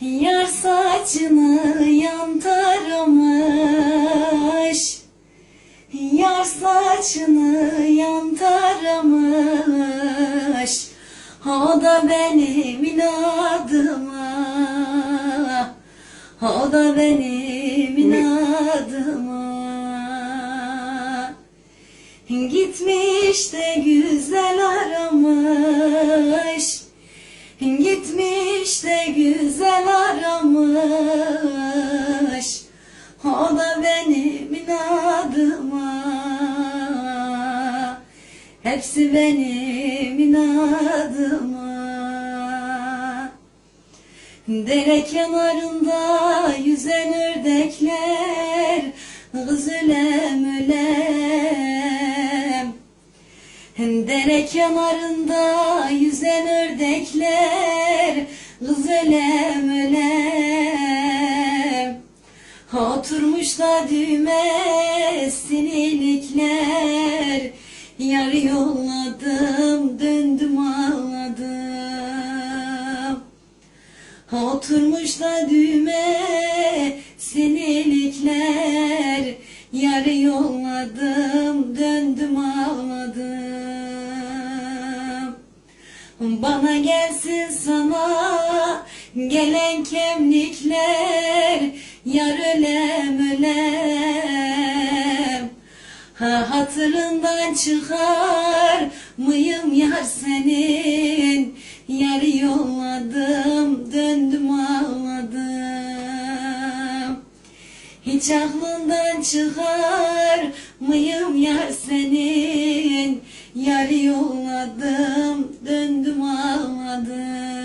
Yar saçını yan taramış Yar saçını yan taramış O da benim inadıma. O da benim inadıma. Gitmiş de güzel aramış Hepsi benim inadıma. Dere kenarında yüzen ördekler Kız ölem. Ölem Dere kenarında yüzen ördekler Kız ölem. Ölem Oturmuş da düğme sinilikler Yar yolladım döndüm ağladım. Oturmuş da düğme sinilikler Yarı yolladım döndüm ağladım. Bana gelsin sana gelen kemlikler. Yar ölem ölem hatırından çıkar. Mıyım yar senin? Yar yolladım döndüm ağladım. Hiç aklından çıkar. Mıyım yar senin? Yar yolladım döndüm ağladım.